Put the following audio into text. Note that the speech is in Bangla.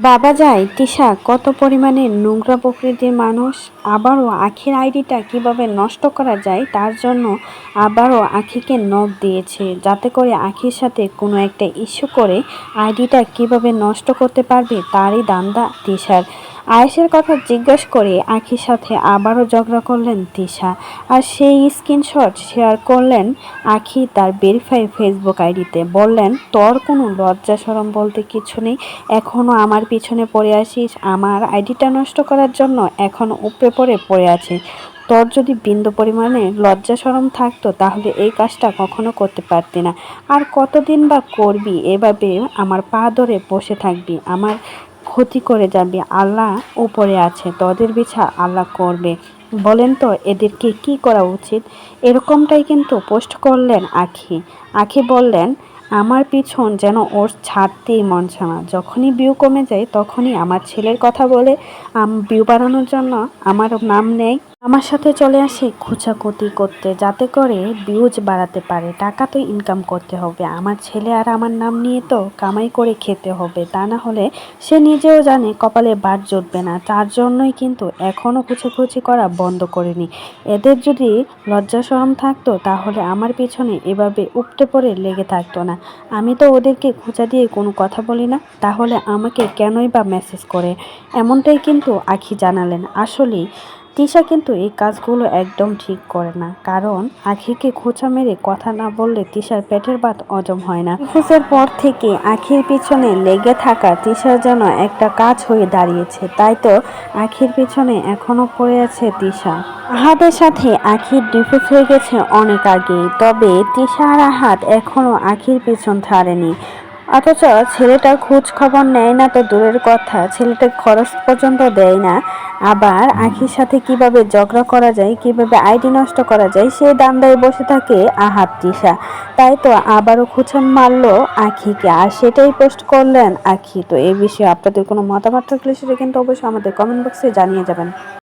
বাবা যায়, তিশা, কত পরিমাণে নোংরা প্রকৃতির মানুষ, আবারও আখির আইডিটা কীভাবে নষ্ট করা যায় তার জন্য আবারও আখিকে নখ দিয়েছে, যাতে করে আখির সাথে কোনো একটা ইস্যু করে আইডিটা কীভাবে নষ্ট করতে পারবে তারই দান্দা তিশার। আয়েশের কথা জিজ্ঞেস করে আখির সাথে আবারও ঝগড়া করলেন তিশা। আর সেই স্ক্রিনশট শেয়ার করলেন আখি তার ভেরিফাই ফেসবুক আইডিতে। বললেন, তোর কোনো লজ্জা সরম বলতে কিছু নেই। এখনও আমার পিছনে পড়ে আসিস। আমার আইডিটা নষ্ট করার জন্য এখনও উপরে পড়ে পড়ে আছিস। তোর যদি বিন্দু পরিমাণে লজ্জা সরম থাকতো, তাহলে এই কাজটা কখনো করতে পারতি না। আর কতদিন বা করবি? এভাবে আমার পা ধরে বসে থাকবি। আমার ক্ষতি করে যাবে, আল্লাহ উপরে আছে, তোদের বিছা আল্লাহ করবে। বলেন তো, এদেরকে কি করা উচিত? এরকমটাই কিন্তু পোস্ট করলেন আখি। আখি বললেন, আমার পিছন যেন ওর ছাড়তেই মন না। যখনই বিউ কমে যায়, তখনই আমার ছেলের কথা বলে বিউ বাড়ানোর জন্য আমার নাম নেয় আমার সাথে চলে আসে খুচাকুতি করতে, যাতে করে ভিউজ বাড়াতে পারে। টাকা তো ইনকাম করতে হবে। আমার ছেলে আর আমার নাম নিয়ে তো কামাই করে খেতে হবে। তা না হলে সে নিজেও জানে কপালে বাদ জুটবে না। তার জন্যই কিন্তু এখনও খুচি করা বন্ধ করেনি। এদের যদি লজ্জা সরম থাকতো, তাহলে আমার পিছনে এভাবে উপটে পড়ে লেগে থাকতো না। আমি তো ওদেরকে খোঁচা দিয়ে কোনো কথা বলি না। তাহলে আমাকে কেনই বা মেসেজ করে? এমনটাই কিন্তু আখি জানালেন। আসলেই তিশা কিন্তু এই কাজগুলো একদম ঠিক করে না, কারণ আখিকে খোঁচা মেরে কথা না বললে তিশার পেটের ভাত অজম হয় না। নিখোঁজের পর থেকে আখির পিছনে লেগে থাকা তিশার যেন একটা কাজ হয়ে দাঁড়িয়েছে, তাই তো আখির পিছনে এখনও পড়ে আছে তিশা। আহাদের সাথে আখির ডিফেন্স হয়ে গেছে অনেক আগেই, তবে তিশা আর আহাত এখনও আখির পিছন ছাড়েনি। অথচ ছেলেটার খোঁজ খবর নেয় না তো দূরের কথা। ছেলেটা খরচ পর্যন্ত দেয় না। আবার আখির সাথে কীভাবে ঝগড়া করা যায়, কীভাবে আইডি নষ্ট করা যায় সেই দান্দায় বসে থাকে আহাত তৃষা। তাই তো আবারও খুঁচান মারলো আখিকে। আর সেটাই পোস্ট করলেন আখি। তো এই বিষয়ে আপনাদের কোনো মতামত থাকলে সেটা কিন্তু অবশ্যই আমাদের কমেন্ট বক্সে জানিয়ে যাবেন।